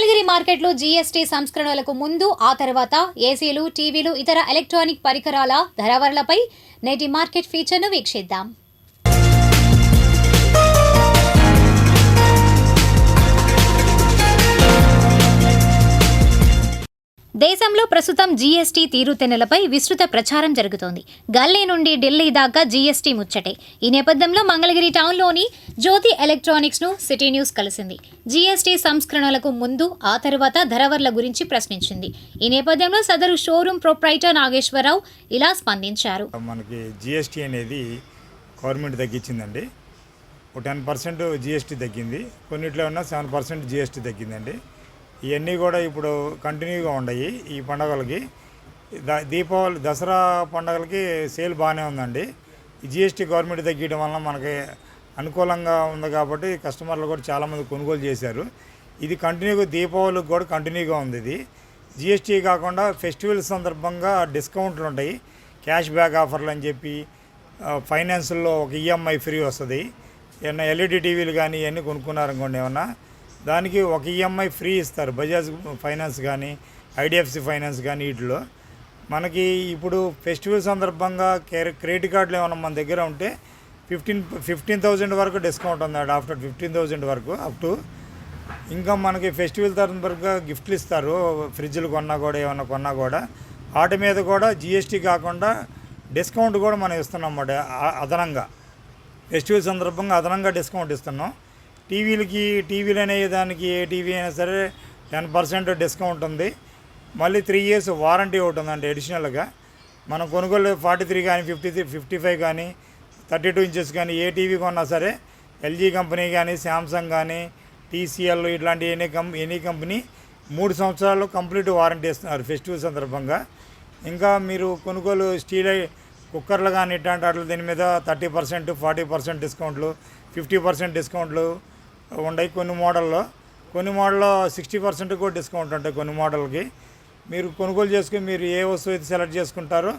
మార్కెట్లో జీఎస్టీ సంస్కరణలకు ముందు ఆ తర్వాత ఏసీలు టీవీలు ఇతర ఎలక్ట్రానిక్ పరికరాల ధరవరలపై నేటి మార్కెట్ ఫీచర్ను వీక్షిద్దాం. దేశంలో ప్రస్తుతం జీఎస్టీ తీరుతెన్నులపై విస్తృత ప్రచారం జరుగుతోంది. గల్లీ నుండి ఢిల్లీ దాకా జీఎస్టీ ముచ్చటే. ఈ నేపథ్యంలో మంగళగిరి టౌన్లోని జ్యోతి ఎలక్ట్రానిక్స్ను సిటీ న్యూస్ కలిసింది. జీఎస్టీ సంస్కరణలకు ముందు ఆ తర్వాత ధరవర్ల గురించి ప్రశ్నించింది. ఈ నేపథ్యంలో సదరు షోరూం ప్రొప్రైటర్ నాగేశ్వరరావు ఇలా స్పందించారు. మనకి జీఎస్టీ అనేది గవర్నమెంట్ తగ్గించిందండి. ఒక టెన్ పర్సెంట్ జీఎస్టీ తగ్గింది. కొన్నిట్లో ఉన్న సెవెన్ పర్సెంట్ జీఎస్టీ తగ్గిందండి. ఇవన్నీ కూడా ఇప్పుడు కంటిన్యూగా ఉన్నాయి ఈ పండగలకి. దీపావళి దసరా పండగలకి సేల్ బాగానే ఉందండి. జిఎస్టీ గవర్నమెంట్ తగ్గించడం వలన మనకి అనుకూలంగా ఉంది కాబట్టి కస్టమర్లు కూడా చాలామంది కొనుగోలు చేశారు. ఇది కంటిన్యూగా దీపావళికి కూడా కంటిన్యూగా ఉంది ఇది. జిఎస్టీ కాకుండా ఫెస్టివల్ సందర్భంగా డిస్కౌంట్లు ఉంటాయి. క్యాష్ బ్యాక్ ఆఫర్లు అని చెప్పి ఫైనాన్స్లో ఒక ఈఎంఐ ఫ్రీ వస్తుంది. ఏమన్నా ఎల్ఈడి టీవీలు కానీ ఇవన్నీ కొనుక్కున్నారనుకోండి ఏమన్నా దానికి ఒక ఈఎంఐ ఫ్రీ ఇస్తారు. బజాజ్ ఫైనాన్స్ కానీ ఐడిఎఫ్సి ఫైనాన్స్ కానీ వీటిలో. మనకి ఇప్పుడు ఫెస్టివల్ సందర్భంగా క్రెడిట్ కార్డులు ఏమైనా మన దగ్గర ఉంటే ఫిఫ్టీన్ ఫిఫ్టీన్ థౌజండ్ వరకు డిస్కౌంట్ ఉంది ఆఫ్టర్ ఫిఫ్టీన్ థౌజండ్ వరకు అప్ టు. ఇంకా మనకి ఫెస్టివల్ తరఫుగా గిఫ్ట్లు ఇస్తారు. ఫ్రిడ్జ్లు కొన్నా కూడా ఏమన్నా కొన్నా కూడా. వాటి మీద కూడా జిఎస్టీ కాకుండా డిస్కౌంట్ కూడా మనం ఇస్తున్నాం అన్నమాట. అదనంగా. ఫెస్టివల్ సందర్భంగా అదనంగా డిస్కౌంట్ ఇస్తున్నాం. టీవీలకి టీవీలు అనే దానికి ఏ టీవీ అయినా సరే టెన్ పర్సెంట్ డిస్కౌంట్ ఉంది. మళ్ళీ త్రీ ఇయర్స్ వారంటీ ఒకటి ఉందండి అడిషనల్గా. మనం కొనుగోలు ఫార్టీ త్రీ కానీ ఫిఫ్టీ త్రీ ఫిఫ్టీ ఫైవ్ కానీ థర్టీ టూ ఇంచెస్ కానీ ఏ టీవీ కొన్నా సరే ఎల్జీ కంపెనీ కానీ శాంసంగ్ కానీ టీసీఎల్ ఇట్లాంటి ఎనీ కం ఎనీ కంపెనీ మూడు సంవత్సరాలు కంప్లీట్ వారంటీ ఇస్తున్నారు ఫెస్టివల్ సందర్భంగా. ఇంకా మీరు కొనుగోలు స్టీల్ కుక్కర్లు కానీ ఇట్లాంటి వాటి దీని మీద థర్టీ పర్సెంట్ ఫార్టీ పర్సెంట్ డిస్కౌంట్లు ఫిఫ్టీ పర్సెంట్ డిస్కౌంట్లు ఉన్నాయి కొన్ని మోడల్లో. కొన్ని మోడల్లో సిక్స్టీ పర్సెంట్ కూడా డిస్కౌంట్ ఉంటాయి కొన్ని మోడల్కి. మీరు కొనుగోలు చేసుకుని మీరు ఏ వస్తువు అయితే సెలెక్ట్ చేసుకుంటారో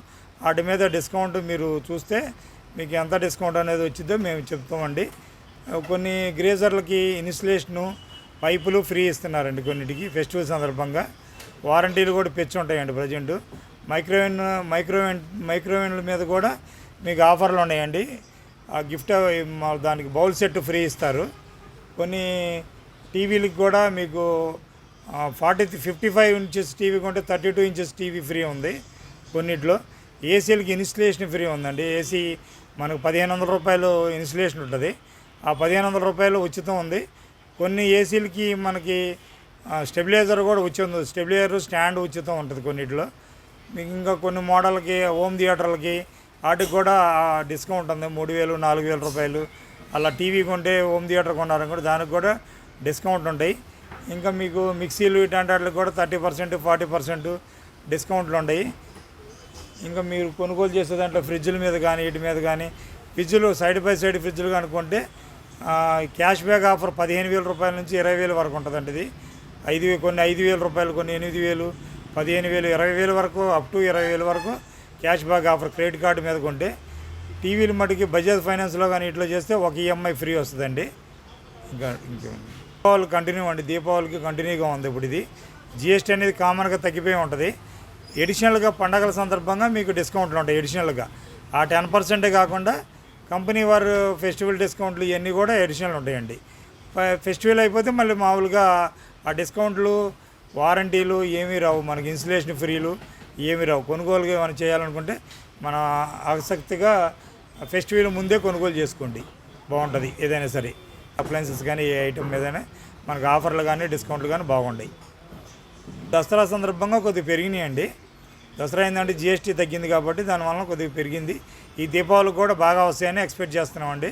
వాటి మీద డిస్కౌంట్ మీరు చూస్తే మీకు ఎంత డిస్కౌంట్ అనేది వచ్చిందో మేము చెప్తామండి. కొన్ని గ్రేజర్లకి ఇన్సులేషను పైపులు ఫ్రీ ఇస్తున్నారండి కొన్నిటికి ఫెస్టివల్ సందర్భంగా. వారంటీలు కూడా పెంచి ఉంటాయండి ప్రజెంట్. మైక్రోవేన్ మైక్రోవేన్ మైక్రోవేన్ల మీద కూడా మీకు ఆఫర్లు ఉన్నాయండి. ఆ గిఫ్ట్ మా దానికి బౌల్ సెట్ ఫ్రీ ఇస్తారు. కొన్ని టీవీలకు కూడా మీకు forty fifty five inches TV కొంటే thirty two inches TV free ఉంది కొన్నిట్లో. ఏసీలకి ఇన్స్టలేషన్ ఫ్రీ ఉందండి. ఏసీ మనకు పదిహేను వందల రూపాయలు ఇన్స్టలేషన్ ఉంటుంది. ఆ పదిహేను వందల రూపాయలు ఉచితం ఉంది. కొన్ని ఏసీలకి మనకి స్టెబిలైజర్ కూడా ఉచితం స్టెబిలైజర్ స్టాండ్ ఉచితం ఉంటుంది కొన్నిట్లో. మీకు ఇంకా కొన్ని మోడల్కి హోమ్ థియేటర్లకి వాటికి కూడా డిస్కౌంట్ ఉంది. మూడు వేలు నాలుగు వేల రూపాయలు అలా టీవీ కొంటే హోమ్ థియేటర్ కొన్నారని కూడా దానికి కూడా డిస్కౌంట్ ఉంటాయి. ఇంకా మీకు మిక్సీలు ఇట్లాంటి వాటికి కూడా థర్టీ పర్సెంట్ ఫార్టీ పర్సెంట్ డిస్కౌంట్లు ఉంటాయి. ఇంకా మీరు కొనుగోలు చేసే దాంట్లో ఫ్రిడ్జ్ల మీద కానీ వీటి మీద కానీ ఫ్రిడ్జ్లు సైడ్ బై సైడ్ ఫ్రిడ్జ్లు కనుక్కుంటే క్యాష్ బ్యాక్ ఆఫర్ పదిహేను వేల రూపాయల నుంచి ఇరవై వేల వరకు ఉంటుందండి ఇది. ఐదు వే- కొన్ని ఐదు వేల రూపాయలు కొన్ని ఎనిమిది వేలు పదిహేను వేలు ఇరవై వేల వరకు అప్ టు ఇరవై వేల వరకు cash back offer credit card మీద కొంటే టీవీలు మటుకి బజాజ్ ఫైనాన్స్లో కానీ ఇట్లా చేస్తే ఒక ఈఎంఐ ఫ్రీ వస్తుందండి. ఇంకా ఇంకా? దీపావళి కంటిన్యూ అండి. దీపావళికి కంటిన్యూగా ఉంది ఇప్పుడు ఇది. జిఎస్టీ అనేది కామన్గా తగ్గిపోయి ఉంటుంది. ఎడిషనల్గా పండగల సందర్భంగా మీకు డిస్కౌంట్లు ఉంటాయి ఎడిషనల్గా ఆ టెన్ పర్సెంటే కాకుండా కంపెనీ వారు ఫెస్టివల్ డిస్కౌంట్లు ఇవన్నీ కూడా ఎడిషనల్ ఉంటాయండి. ఫెస్టివల్ అయిపోతే మళ్ళీ మామూలుగా ఆ డిస్కౌంట్లు వారంటీలు ఏమీ రావు. మనకి ఇన్సులేషన్ ఫ్రీలు ఏమీ రావు. కొనుగోలుగా ఏమైనా చేయాలనుకుంటే మన ఆసక్తిగా ఫెస్టివల్ ముందే కొనుగోలు చేసుకోండి. బాగుంటుంది ఏదైనా సరే. అప్లయన్సెస్ కానీ ఏ ఐటెం మీదైనా మనకు ఆఫర్లు కానీ డిస్కౌంట్లు కానీ బాగుంటాయి దసరా సందర్భంగా కొద్దిగా పెరిగినాయండి. దసరా ఏంటంటే జిఎస్టీ తగ్గింది కాబట్టి దానివల్ల కొద్దిగా పెరిగింది. ఈ దీపావళి కూడా బాగా వస్తాయని ఎక్స్పెక్ట్ చేస్తున్నామండి.